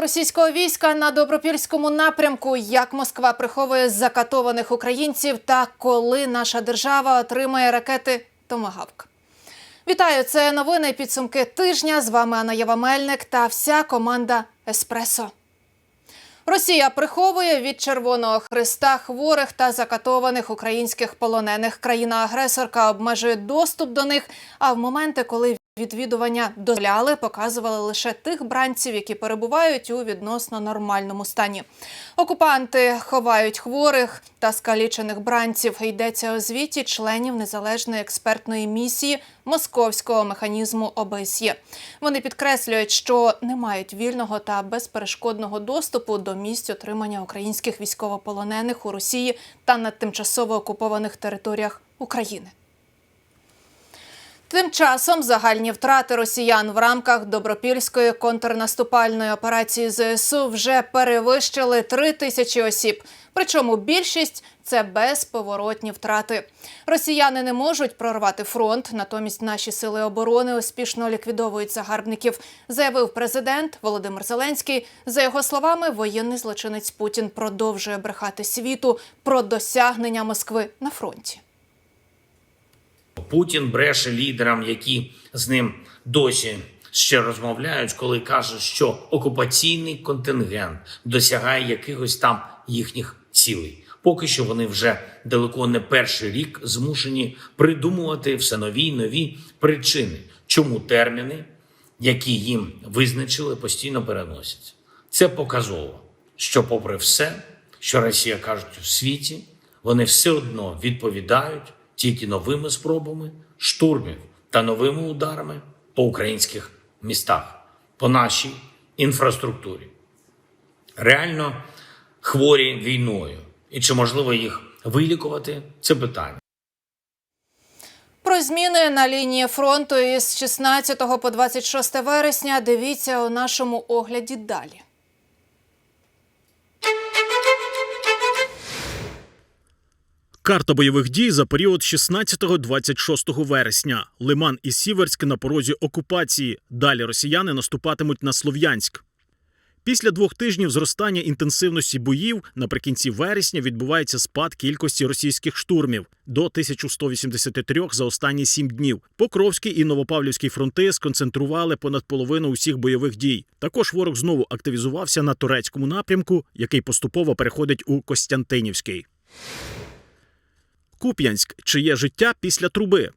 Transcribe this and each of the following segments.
Російського війська на добропільському напрямку, як Москва приховує закатованих українців, та коли наша держава отримає ракети Томагавк. Вітаю! Це новини підсумки тижня. З вами Анна Єва Мельник та вся команда Еспресо. Росія приховує від Червоного Христа хворих та закатованих українських полонених. Країна-агресорка обмежує доступ до них. А в моменти, коли відвідування дозволяли, показували лише тих бранців, які перебувають у відносно нормальному стані. Окупанти ховають хворих та скалічених бранців. Йдеться у звіті членів незалежної експертної місії московського механізму ОБСЄ. Вони підкреслюють, що не мають вільного та безперешкодного доступу до місць отримання українських військовополонених у Росії та на тимчасово окупованих територіях України. Тим часом загальні втрати росіян в рамках добропільської контрнаступальної операції ЗСУ вже перевищили три тисячі осіб. Причому більшість це безповоротні втрати. Росіяни не можуть прорвати фронт, натомість наші сили оборони успішно ліквідовують загарбників, заявив президент Володимир Зеленський. За його словами, воєнний злочинець Путін продовжує брехати світу про досягнення Москви на фронті. Путін бреше лідерам, які з ним досі ще розмовляють, коли каже, що окупаційний контингент досягає якихось там їхніх цілей. Поки що вони вже далеко не перший рік змушені придумувати все нові й нові причини, чому терміни, які їм визначили, постійно переносяться. Це показово, що, попри все, що Росія кажуть у світі, вони все одно відповідають тільки новими спробами штурмів та новими ударами по українських містах, по нашій інфраструктурі. Реально хворі війною. І чи можливо їх вилікувати? Це питання. Про зміни на лінії фронту із 16 по 26 вересня дивіться у нашому огляді далі. Карта бойових дій за період 16-26 вересня. Лиман і Сіверськ на порозі окупації. Далі росіяни наступатимуть на Слов'янськ. Після двох тижнів зростання інтенсивності боїв наприкінці вересня відбувається спад кількості російських штурмів до 1183 за останні сім днів. Покровський і Новопавлівський фронти сконцентрували понад половину усіх бойових дій. Також ворог знову активізувався на турецькому напрямку, який поступово переходить у Костянтинівський. Куп'янськ чиє життя після труби.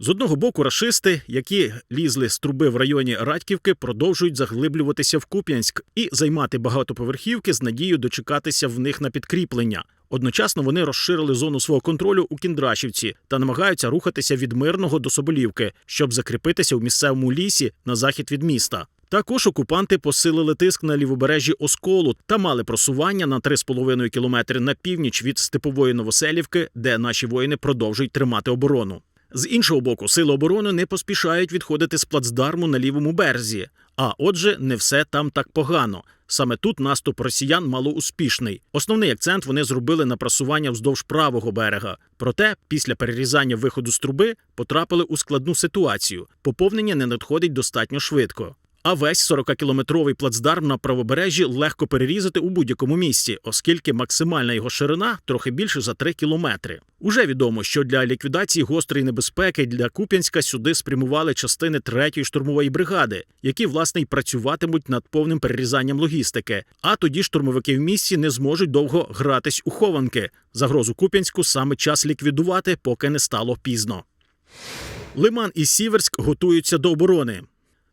З одного боку, рашисти, які лізли з труби в районі Радьківки, продовжують заглиблюватися в Куп'янськ і займати багатоповерхівки з надією дочекатися в них на підкріплення. Одночасно вони розширили зону свого контролю у Кіндрашівці та намагаються рухатися від мирного до Соболівки, щоб закріпитися в місцевому лісі на захід від міста. Також окупанти посилили тиск на лівобережжі Осколу та мали просування на 3,5 кілометри на північ від степової Новоселівки, де наші воїни продовжують тримати оборону. З іншого боку, сили оборони не поспішають відходити з плацдарму на лівому березі. А отже, не все там так погано. Саме тут наступ росіян малоуспішний. Основний акцент вони зробили на просування вздовж правого берега. Проте, після перерізання виходу з труби потрапили у складну ситуацію. Поповнення не надходить достатньо швидко. А весь 40-кілометровий плацдарм на правобережжі легко перерізати у будь-якому місці, оскільки максимальна його ширина трохи більше за 3 кілометри. Уже відомо, що для ліквідації гострої небезпеки для Куп'янська сюди спрямували частини 3-ї штурмової бригади, які власне й працюватимуть над повним перерізанням логістики. А тоді штурмовики в місті не зможуть довго гратись у хованки. Загрозу Куп'янську саме час ліквідувати, поки не стало пізно. Лиман і Сіверськ готуються до оборони.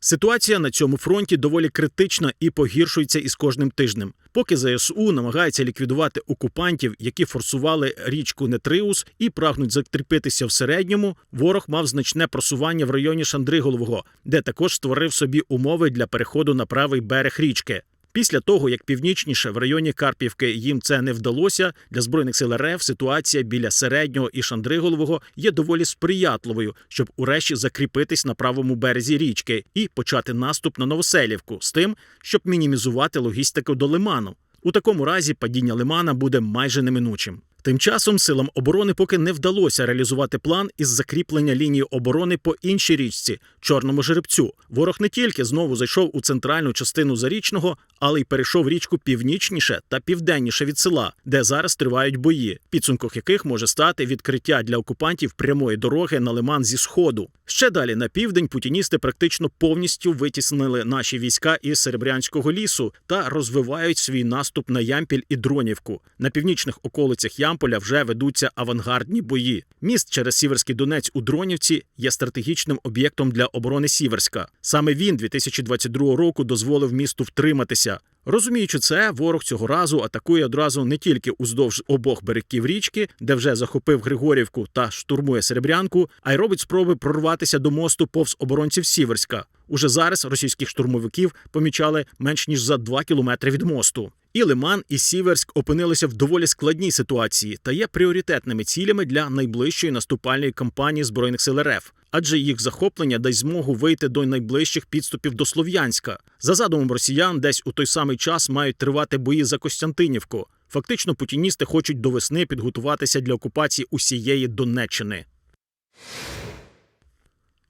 Ситуація на цьому фронті доволі критична і погіршується із кожним тижнем. Поки ЗСУ намагається ліквідувати окупантів, які форсували річку Нетриус і прагнуть закріпитися в середньому, ворог мав значне просування в районі Шандриголового, де також створив собі умови для переходу на правий берег річки. Після того, як північніше в районі Карпівки їм це не вдалося, для збройних сил РФ ситуація біля середнього і Шандриголового є доволі сприятливою, щоб урешті закріпитись на правому березі річки і почати наступ на Новоселівку з тим, щоб мінімізувати логістику до лиману. У такому разі падіння лимана буде майже неминучим. Тим часом силам оборони поки не вдалося реалізувати план із закріплення лінії оборони по іншій річці Чорному жеребцю. Ворог не тільки знову зайшов у центральну частину зарічного, але й перейшов річку північніше та південніше від села, де зараз тривають бої, підсумком яких може стати відкриття для окупантів прямої дороги на лиман зі сходу. Ще далі на південь путіністи практично повністю витіснили наші війська із Серебрянського лісу та розвивають свій наступ на Ямпіль і Дронівку. На північних околицях Ямполя вже ведуться авангардні бої. Міст через Сіверський Донець у Дронівці є стратегічним об'єктом для оборони Сіверська. Саме він 2022 року дозволив місту втриматися. Розуміючи це, ворог цього разу атакує одразу не тільки уздовж обох берегів річки, де вже захопив Григорівку та штурмує Серебрянку, а й робить спроби прорватися до мосту повз оборонців Сіверська. Уже зараз російських штурмовиків помічали менш ніж за 2 кілометри від мосту. І Лиман, і Сіверськ опинилися в доволі складній ситуації та є пріоритетними цілями для найближчої наступальної кампанії збройних сил РФ, адже їх захоплення дасть змогу вийти до найближчих підступів до Слов'янська. За задумом росіян, десь у той самий час мають тривати бої за Костянтинівку. Фактично, путіністи хочуть до весни підготуватися для окупації усієї Донеччини.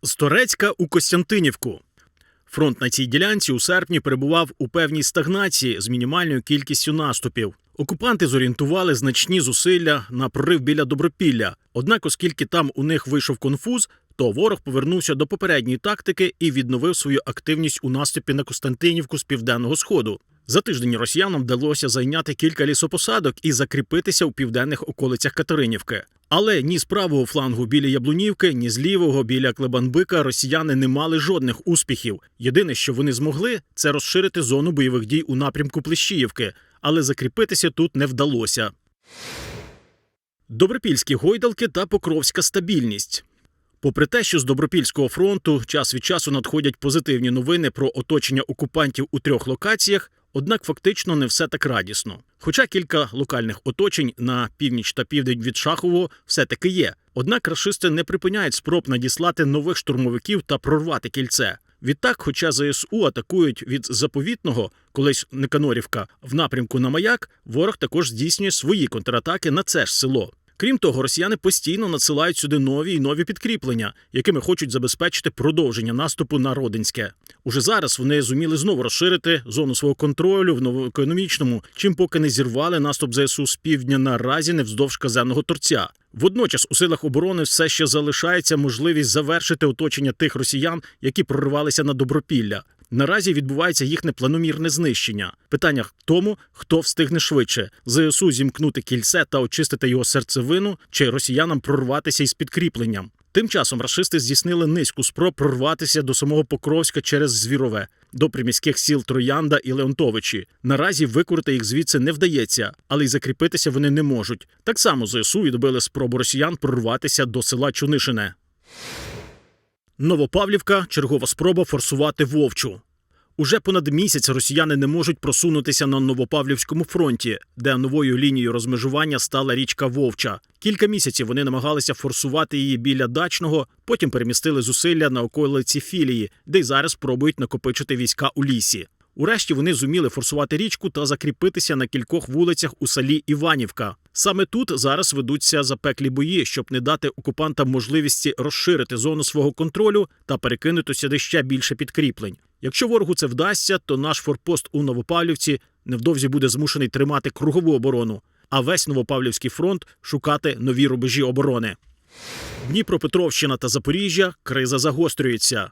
З Торецька у Костянтинівку. Фронт на цій ділянці у серпні перебував у певній стагнації з мінімальною кількістю наступів. Окупанти зорієнтували значні зусилля на прорив біля Добропілля. Однак, оскільки там у них вийшов конфуз, то ворог повернувся до попередньої тактики і відновив свою активність у наступі на Костянтинівку з південного сходу. За тиждень росіянам вдалося зайняти кілька лісопосадок і закріпитися у південних околицях Катеринівки. Але ні з правого флангу біля Яблунівки, ні з лівого біля Клебанбика росіяни не мали жодних успіхів. Єдине, що вони змогли, це розширити зону бойових дій у напрямку Плещіївки, але закріпитися тут не вдалося. Добропільські гойдалки та покровська стабільність. Попри те, що з Добропільського фронту час від часу надходять позитивні новини про оточення окупантів у трьох локаціях, однак фактично не все так радісно. Хоча кілька локальних оточень на північ та південь від Шахового все-таки є. Однак рашисти не припиняють спроб надіслати нових штурмовиків та прорвати кільце. Відтак, хоча ЗСУ атакують від заповітного, колись Никанорівка, в напрямку на маяк, ворог також здійснює свої контратаки на це ж село. Крім того, росіяни постійно надсилають сюди нові і нові підкріплення, якими хочуть забезпечити продовження наступу на Родинське. Уже зараз вони зуміли знову розширити зону свого контролю в новоекономічному, чим поки не зірвали наступ ЗСУ з півдня на Разіне вздовж казенного торця. Водночас у силах оборони все ще залишається можливість завершити оточення тих росіян, які прорвалися на добропілля. Наразі відбувається їхнє планомірне знищення. Питання в тому, хто встигне швидше ЗСУ зімкнути кільце та очистити його серцевину, чи росіянам прорватися із підкріпленням. Тим часом рашисти здійснили низку спроб прорватися до самого Покровська через Звірове, до приміських сіл Троянда і Леонтовичі. Наразі викурити їх звідси не вдається, але й закріпитися вони не можуть. Так само ЗСУ відбили спробу росіян прорватися до села Чунишине. Новопавлівка чергова спроба форсувати Вовчу. Уже понад місяць росіяни не можуть просунутися на Новопавлівському фронті, де новою лінією розмежування стала річка Вовча. Кілька місяців вони намагалися форсувати її біля дачного, потім перемістили зусилля на околиці філії, де й зараз пробують накопичити війська у лісі. Урешті вони зуміли форсувати річку та закріпитися на кількох вулицях у селі Іванівка. Саме тут зараз ведуться запеклі бої, щоб не дати окупантам можливості розширити зону свого контролю та перекинути сюди ще більше підкріплень. Якщо ворогу це вдасться, то наш форпост у Новопавлівці невдовзі буде змушений тримати кругову оборону, а весь Новопавлівський фронт шукати нові рубежі оборони. Дніпропетровщина та Запоріжжя криза загострюється.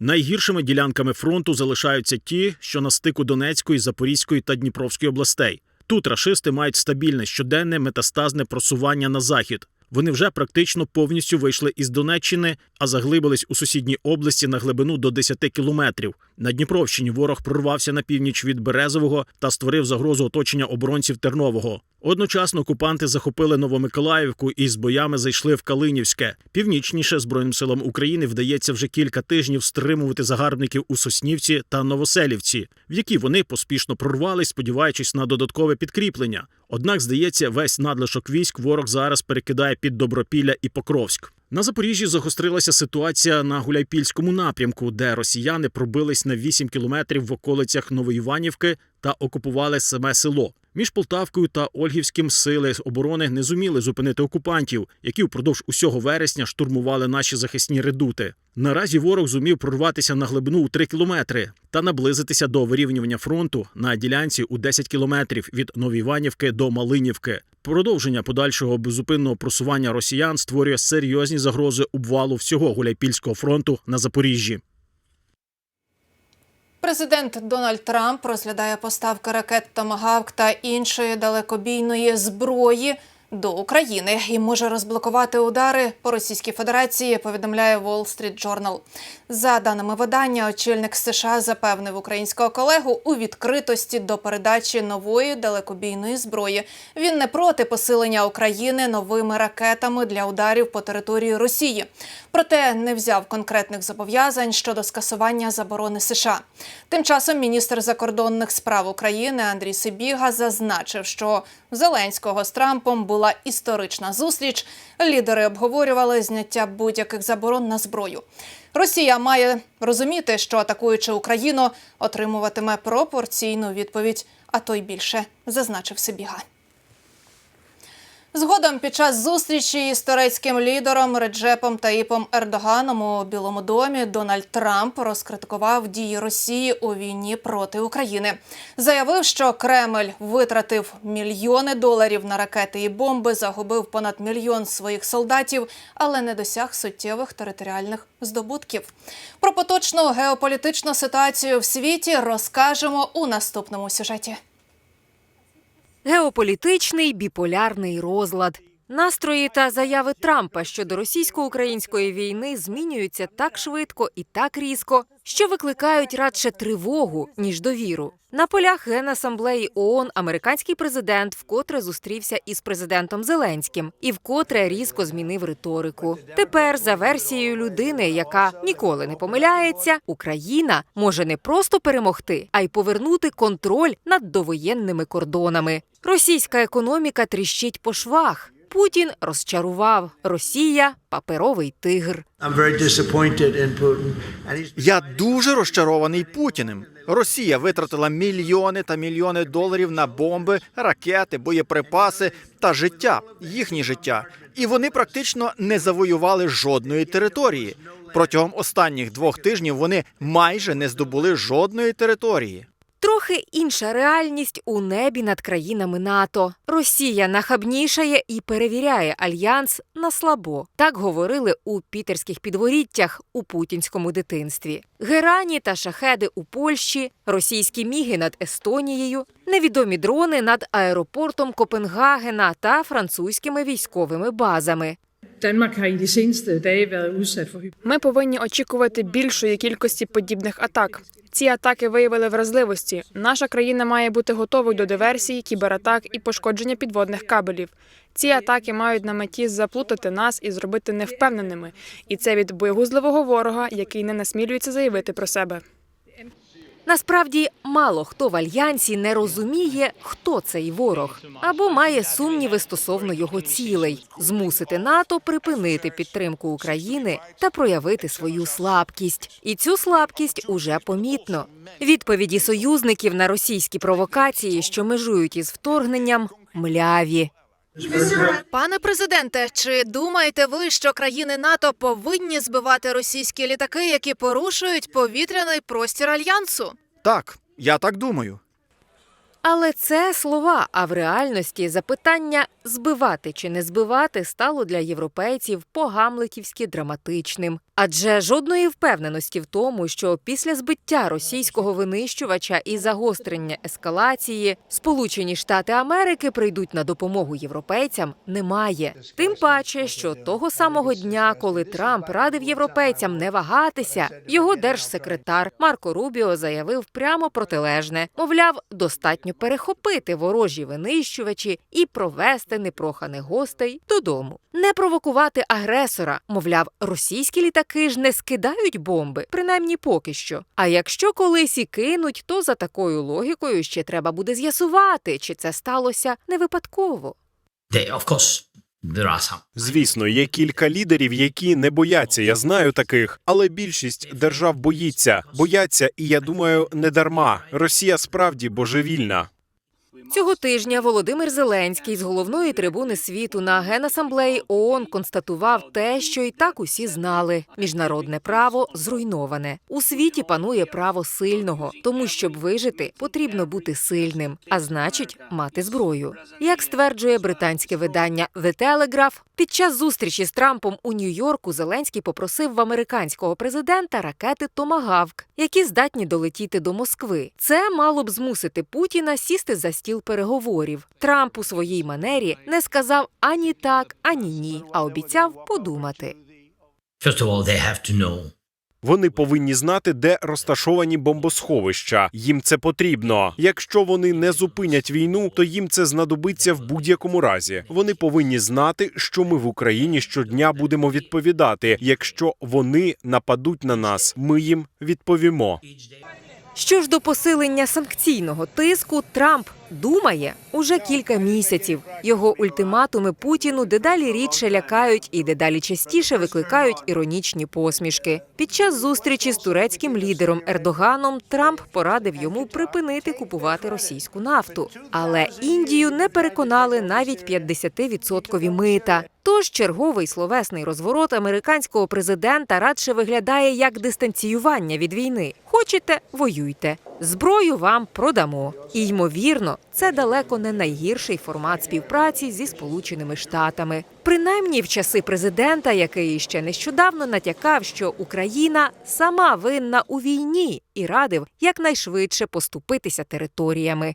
Найгіршими ділянками фронту залишаються ті, що на стику Донецької, Запорізької та Дніпровської областей. Тут рашисти мають стабільне щоденне метастазне просування на захід. Вони вже практично повністю вийшли із Донеччини, а заглибились у сусідній області на глибину до 10 кілометрів. На Дніпровщині ворог прорвався на північ від Березового та створив загрозу оточення оборонців Тернового. Одночасно окупанти захопили Новомиколаївку і з боями зайшли в Калинівське. Північніше Збройним силам України вдається вже кілька тижнів стримувати загарбників у Соснівці та Новоселівці, в які вони поспішно прорвались, сподіваючись на додаткове підкріплення. Однак, здається, весь надлишок військ ворог зараз перекидає під Добропілля і Покровськ. На Запоріжжі загострилася ситуація на Гуляйпільському напрямку, де росіяни пробились на 8 кілометрів в околицях Новоіванівки та окупували саме село. Між Полтавкою та Ольгівським сили оборони не зуміли зупинити окупантів, які впродовж усього вересня штурмували наші захисні редути. Наразі ворог зумів прорватися на глибину у 3 кілометри та наблизитися до вирівнювання фронту на ділянці у 10 кілометрів від Новоіванівки до Малинівки. Продовження подальшого беззупинного просування росіян створює серйозні загрози обвалу всього Гуляйпільського фронту на Запоріжжі. Президент Дональд Трамп розглядає поставки ракет Томагавк та іншої далекобійної зброї до України і може розблокувати удари по Російській Федерації. Повідомляє Wall Street Journal. За даними видання, очільник США запевнив українського колегу у відкритості до передачі нової далекобійної зброї. Він не проти посилення України новими ракетами для ударів по території Росії. Проте не взяв конкретних зобов'язань щодо скасування заборони США. Тим часом міністр закордонних справ України Андрій Сибіга зазначив, що Зеленського з Трампом була історична зустріч. Лідери обговорювали зняття будь-яких заборон на зброю. Росія має розуміти, що атакуючи Україну, отримуватиме пропорційну відповідь, а то й більше, зазначив Сибіга. Згодом під час зустрічі із турецьким лідером Реджепом Таїпом Ердоганом у Білому домі Дональд Трамп розкритикував дії Росії у війні проти України. Заявив, що Кремль витратив мільйони доларів на ракети і бомби, загубив понад мільйон своїх солдатів, але не досяг суттєвих територіальних здобутків. Про поточну геополітичну ситуацію в світі розкажемо у наступному сюжеті. Геополітичний біполярний розлад. Настрої та заяви Трампа щодо російсько-української війни змінюються так швидко і так різко, що викликають радше тривогу ніж довіру. На полях Генасамблеї ООН американський президент вкотре зустрівся із президентом Зеленським і вкотре різко змінив риторику. Тепер, за версією людини, яка ніколи не помиляється, Україна може не просто перемогти, а й повернути контроль над довоєнними кордонами. Російська економіка тріщить по швах. Путін розчарував. Росія паперовий тигр. Я дуже розчарований Путіним. Росія витратила мільйони та мільйони доларів на бомби, ракети, боєприпаси та життя, їхнє життя. І вони практично не завоювали жодної території. Протягом останніх двох тижнів вони майже не здобули жодної території. Трохи інша реальність у небі над країнами НАТО. Росія нахабнішає і перевіряє альянс на слабо. Так говорили у пітерських підворіттях у путінському дитинстві. Герані та шахеди у Польщі, російські міги над Естонією, невідомі дрони над аеропортом Копенгагена та французькими військовими базами. Danmark Ми повинні очікувати більшої кількості подібних атак. Ці атаки виявили вразливості. Наша країна має бути готовою до диверсій, кібератак і пошкодження підводних кабелів. Ці атаки мають на меті заплутати нас і зробити невпевненими. І це від боєгузливого ворога, який не насмілюється заявити про себе. Насправді мало хто в альянсі не розуміє, хто цей ворог, або має сумніви стосовно його цілей змусити НАТО припинити підтримку України та проявити свою слабкість. І цю слабкість уже помітно. Відповіді союзників на російські провокації, що межують із вторгненням, мляві. Пане президенте, чи думаєте ви, що країни НАТО повинні збивати російські літаки, які порушують повітряний простір альянсу? Так, я так думаю. Але це слова. А в реальності запитання збивати чи не збивати стало для європейців по-гамлетівськи драматичним. Адже жодної впевненості в тому, що після збиття російського винищувача і загострення ескалації Сполучені Штати Америки прийдуть на допомогу європейцям, немає. Тим паче, що того самого дня, коли Трамп радив європейцям не вагатися, його держсекретар Марко Рубіо заявив прямо протилежне: мовляв, достатньо перехопити ворожі винищувачі і провести непроханих гостей додому, не провокувати агресора. Мовляв, російські літаки ж не скидають бомби, принаймні поки що. А якщо колись і кинуть, то за такою логікою ще треба буде з'ясувати, чи це сталося не випадково. They, of course. Звісно, є кілька лідерів, які не бояться. Я знаю таких, але більшість держав боїться, бояться, і я думаю, не дарма. Росія справді божевільна. Цього тижня Володимир Зеленський з головної трибуни світу на генасамблеї ООН констатував те, що і так усі знали: міжнародне право зруйноване. У світі панує право сильного, тому щоб вижити, потрібно бути сильним, а значить, мати зброю. Як стверджує британське видання The Telegraph, під час зустрічі з Трампом у Нью-Йорку Зеленський попросив в американського президента ракети Томагавк, які здатні долетіти до Москви. Це мало б змусити Путіна сісти за стіл переговорів. Трамп у своїй манері не сказав ані так, ані ні, а обіцяв подумати. First of all, they have to know. Вони повинні знати, де розташовані бомбосховища. Їм це потрібно. Якщо вони не зупинять війну, то їм це знадобиться в будь-якому разі. Вони повинні знати, що ми в Україні щодня будемо відповідати. Якщо вони нападуть на нас, ми їм відповімо. Що ж до посилення санкційного тиску, Трамп думає уже кілька місяців. Його ультиматуми Путіну дедалі рідше лякають і дедалі частіше викликають іронічні посмішки. Під час зустрічі з турецьким лідером Ердоганом Трамп порадив йому припинити купувати російську нафту. Але Індію не переконали навіть 50-відсоткові мита. Тож черговий словесний розворот американського президента радше виглядає як дистанціювання від війни. Хочете воюйте. Зброю вам продамо. І ймовірно, це далеко не найгірший формат співпраці зі Сполученими Штатами. Принаймні в часи президента, який ще нещодавно натякав, що Україна сама винна у війні і радив якнайшвидше поступитися територіями.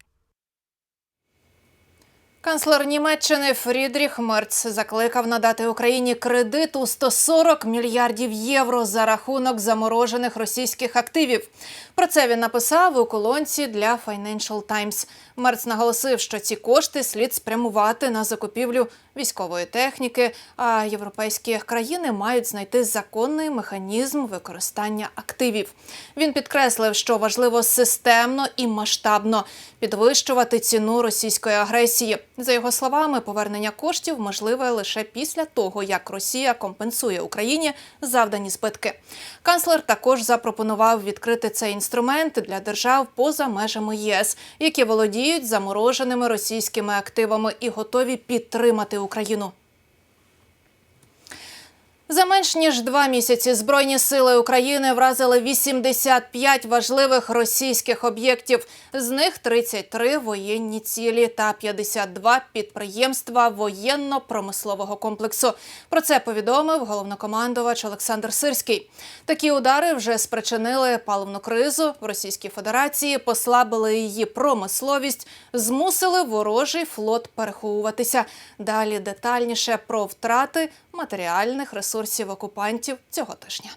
Канцлер Німеччини Фрідріх Мерц закликав надати Україні кредит у 140 мільярдів євро за рахунок заморожених російських активів. Про це він написав у колонці для Financial Times. Мерц наголосив, що ці кошти слід спрямувати на закупівлю військової техніки, а європейські країни мають знайти законний механізм використання активів. Він підкреслив, що важливо системно і масштабно підвищувати ціну російської агресії. За його словами, повернення коштів можливе лише після того, як Росія компенсує Україні завдані збитки. Канцлер також запропонував відкрити цей інструмент для держав поза межами ЄС, які володіють замороженими російськими активами і готові підтримати Україну. За менш ніж два місяці Збройні сили України вразили 85 важливих російських об'єктів. З них 33 воєнні цілі та 52 підприємства воєнно-промислового комплексу. Про це повідомив головнокомандувач Олександр Сирський. Такі удари вже спричинили паливну кризу в Російській Федерації, послабили її промисловість, змусили ворожий флот переховуватися. Далі детальніше про втрати матеріальних ресурсів окупантів цього тижня.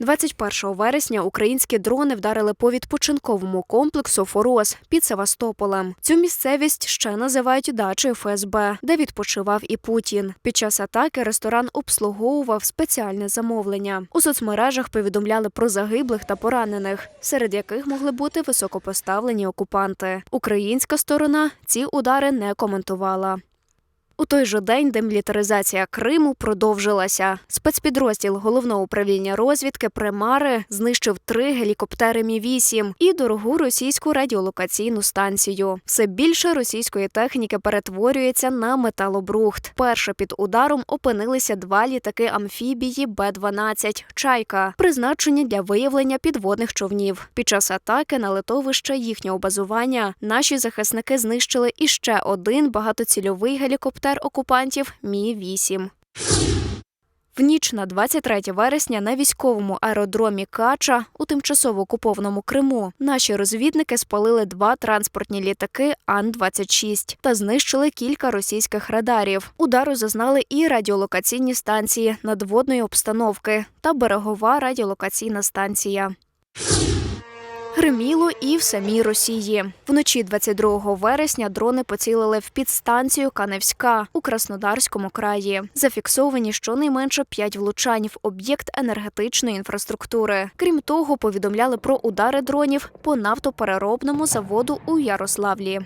21 вересня українські дрони вдарили по відпочинковому комплексу Форос під Севастополем. Цю місцевість ще називають дачею ФСБ, де відпочивав і Путін. Під час атаки ресторан обслуговував спеціальне замовлення. У соцмережах повідомляли про загиблих та поранених, серед яких могли бути високопоставлені окупанти. Українська сторона ці удари не коментувала. У той же день демілітаризація Криму продовжилася. Спецпідрозділ головного управління розвідки Примари знищив три гелікоптери Мі 8 і дорогу російську радіолокаційну станцію. Все більше російської техніки перетворюється на металобрухт. Перше під ударом опинилися два літаки амфібії Б-12 Чайка, призначені для виявлення підводних човнів. Під час атаки на литовище їхнього базування наші захисники знищили іще один багатоцільовий гелікоптер окупантів Мі 8 в ніч на 23 вересня на військовому аеродромі Кача у тимчасово окупованому Криму наші розвідники спалили два транспортні літаки Ан-26 та знищили кілька російських радарів. Удару зазнали і радіолокаційні станції надводної обстановки та берегова радіолокаційна станція. Гриміло і в самій Росії. Вночі 22 вересня дрони поцілили в підстанцію Каневська у Краснодарському краї. Зафіксовані щонайменше п'ять влучань в об'єкт енергетичної інфраструктури. Крім того, повідомляли про удари дронів по нафтопереробному заводу у Ярославлі.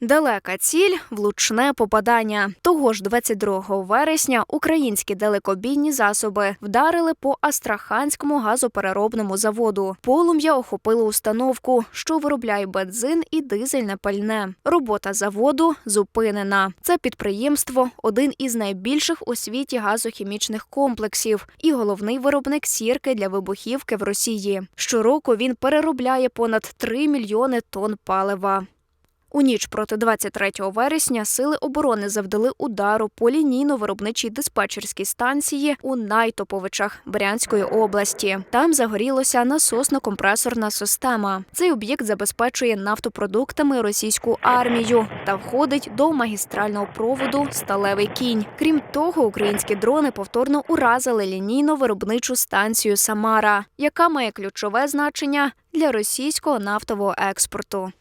Далека ціль влучне попадання. Того ж 22 вересня українські далекобійні засоби вдарили по Астраханському газопереробному заводу. Полум'я охопило установку, що виробляє бензин і дизельне пальне. Робота заводу зупинена. Це підприємство один із найбільших у світі газохімічних комплексів і головний виробник сірки для вибухівки в Росії. Щороку він переробляє понад 3 мільйони тонн палива. У ніч проти 23 вересня сили оборони завдали удару по лінійно-виробничій диспетчерській станції у Найтоповичах Брянської області. Там загорілося насосно-компресорна система. Цей об'єкт забезпечує нафтопродуктами російську армію та входить до магістрального проводу Сталевий кінь. Крім того, українські дрони повторно уразили лінійно-виробничу станцію Самара, яка має ключове значення для російського нафтового експорту.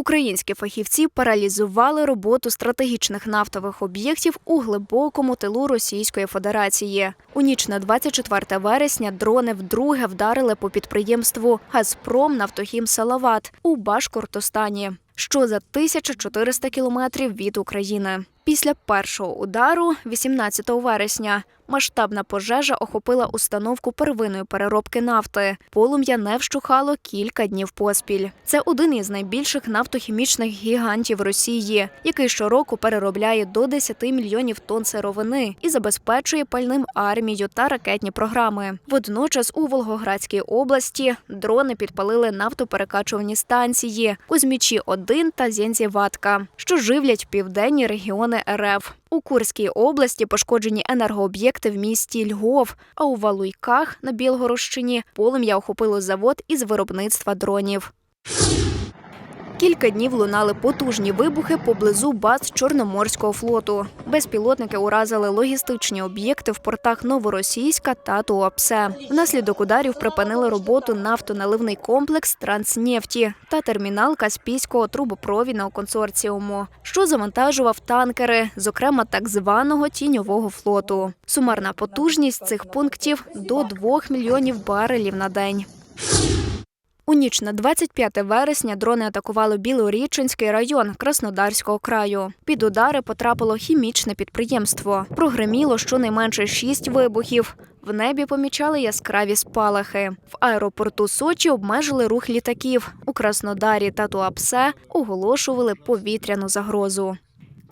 Українські фахівці паралізували роботу стратегічних нафтових об'єктів у глибокому тилу Російської Федерації. У ніч на 24 вересня дрони вдруге вдарили по підприємству Газпром Нафтохім Салават у Башкортостані, що за 1400 кілометрів від України. Після першого удару, 18 вересня, масштабна пожежа охопила установку первинної переробки нафти. Полум'я не вщухало кілька днів поспіль. Це один із найбільших нафтохімічних гігантів Росії, який щороку переробляє до 10 мільйонів тонн сировини і забезпечує пальним армію та ракетні програми. Водночас у Волгоградській області дрони підпалили нафтоперекачувальні станції Кузьмічі 1 та Зєнзєватка, що живлять південні регіони РФ. У Курській області пошкоджені енергооб'єкти в місті Львов, а у Валуйках на Білгородщині полум'я охопило завод із виробництва дронів. Кілька днів лунали потужні вибухи поблизу баз Чорноморського флоту. Безпілотники уразили логістичні об'єкти в портах Новоросійська та Туапсе. Внаслідок ударів припинили роботу нафтоналивний комплекс Транснефті та термінал Каспійського трубопровідного консорціуму, що завантажував танкери, зокрема так званого тіньового флоту. Сумарна потужність цих пунктів до 2 мільйонів барелів на день. У ніч на 25 вересня дрони атакували Білорічинський район Краснодарського краю. Під удари потрапило хімічне підприємство. Прогреміло щонайменше шість вибухів. В небі помічали яскраві спалахи. В аеропорту Сочі обмежили рух літаків. У Краснодарі та Туапсе оголошували повітряну загрозу.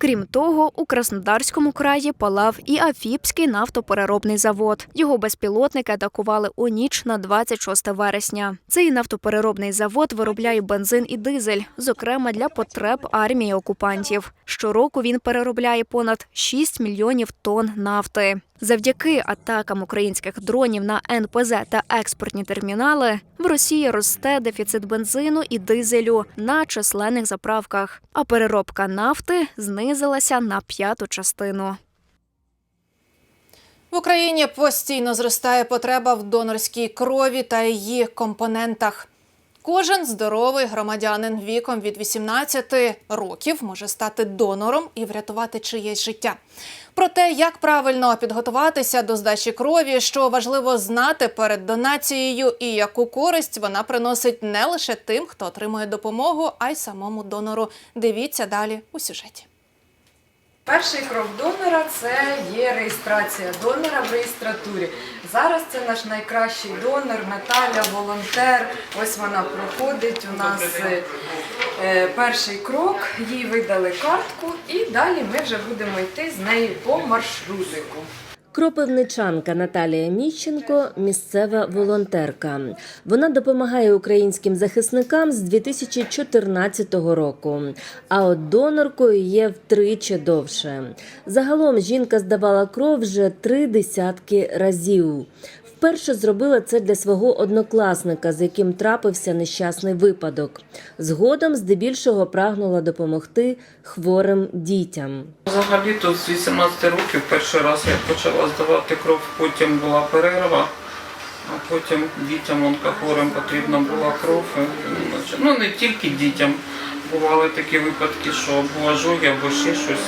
Крім того, у Краснодарському краї палав і Афіпський нафтопереробний завод. Його безпілотники атакували у ніч на 26 вересня. Цей нафтопереробний завод виробляє бензин і дизель, зокрема для потреб армії окупантів. Щороку він переробляє понад 6 мільйонів тонн нафти. Завдяки атакам українських дронів на НПЗ та експортні термінали в Росії росте дефіцит бензину і дизелю на численних заправках, а переробка нафти знизилася на п'яту частину. В Україні постійно зростає потреба в донорській крові та її компонентах. Кожен здоровий громадянин віком від 18 років може стати донором і врятувати чиєсь життя. Про те, як правильно підготуватися до здачі крові, що важливо знати перед донацією, і яку користь вона приносить не лише тим, хто отримує допомогу, а й самому донору. Дивіться далі у сюжеті. Перший крок донора це є реєстрація донора в реєстратурі. Зараз це наш найкращий донор, Наталя, волонтер. Ось вона проходить. У нас е, перший крок, їй видали картку, і далі ми вже будемо йти з нею по маршрутику. Кропивничанка Наталія Міщенко місцева волонтерка. Вона допомагає українським захисникам з 2014 року. А от доноркою є втричі довше. Загалом жінка здавала кров вже три десятки разів. Вперше зробила це для свого однокласника, з яким трапився нещасний випадок. Згодом здебільшого прагнула допомогти хворим дітям. Взагалі то з 18 років перший раз я почала здавати кров, потім була перерва, а потім дітям онкохворим потрібна була кров. Ну не тільки дітям. Бували такі випадки, що або ожоги, або ще щось.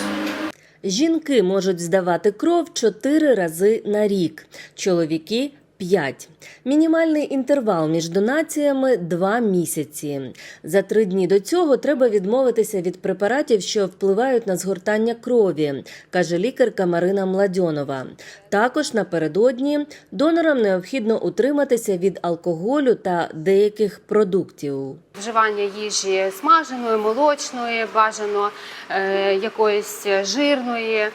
Жінки можуть здавати кров чотири рази на рік, чоловіки 5. Мінімальний інтервал між донаціями 2 місяці. За три дні до цього треба відмовитися від препаратів, що впливають на згортання крові, каже лікарка Марина Младьонова. Також напередодні донорам необхідно утриматися від алкоголю та деяких продуктів. Вживання їжі смаженої, молочної, бажано е, якоїсь жирної.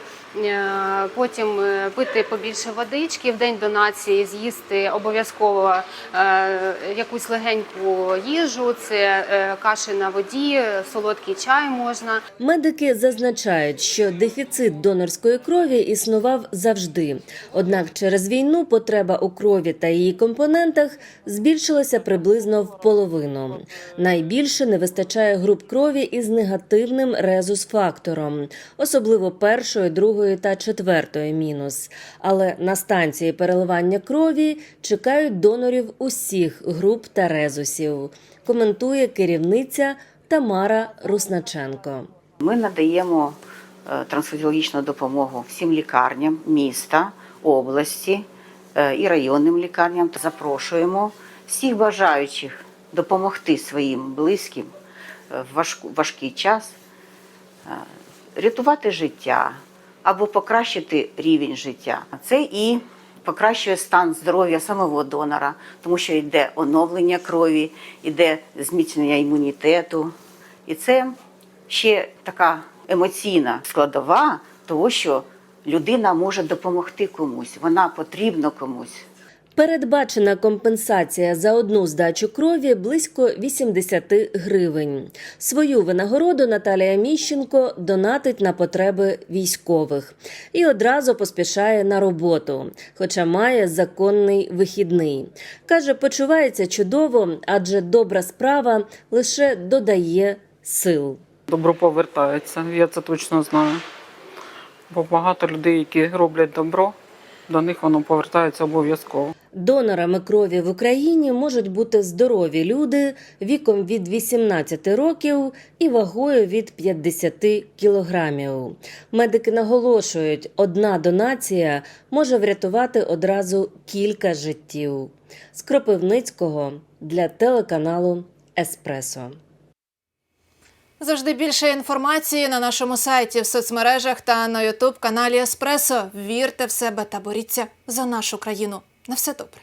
Е, Потім е, пити побільше водички в день донації, з'їсти обов'язково е, якусь легеньку їжу. Це каші на воді, солодкий чай можна. Медики зазначають, що дефіцит донорської крові існував завжди. Однак через війну потреба у крові та її компонентах збільшилася приблизно в половину. Найбільше не вистачає груп крові із негативним резус-фактором, особливо першої, другої та четвертої мінус. Але на станції переливання крові чекають донорів усіх груп та резусів. Коментує керівниця Тамара Русначенко. Ми надаємо е, трансфузіологічну допомогу всім лікарням міста, області е, і районним лікарням. Запрошуємо всіх бажаючих допомогти своїм близьким е, в важку- важкий час, рятувати життя або покращити рівень життя. Це і покращує стан здоров'я самого донора, тому що йде оновлення крові, йде зміцнення імунітету. І це ще така емоційна складова того, що людина може допомогти комусь, вона потрібна комусь. Передбачена компенсація за одну здачу крові близько 80 гривень. Свою винагороду Наталія Міщенко донатить на потреби військових і одразу поспішає на роботу, хоча має законний вихідний. Каже, почувається чудово, адже добра справа лише додає сил. Добро повертається, я це точно знаю. Бо багато людей, які роблять добро, до них воно повертається обов'язково. Донорами крові в Україні можуть бути здорові люди віком від 18 років і вагою від 50 кілограмів. Медики наголошують, одна донація може врятувати одразу кілька життів. З Кропивницького для телеканалу Еспресо. Завжди більше інформації на нашому сайті, в соцмережах та на Ютуб каналі Еспресо. Вірте в себе та боріться за нашу країну. На все добре.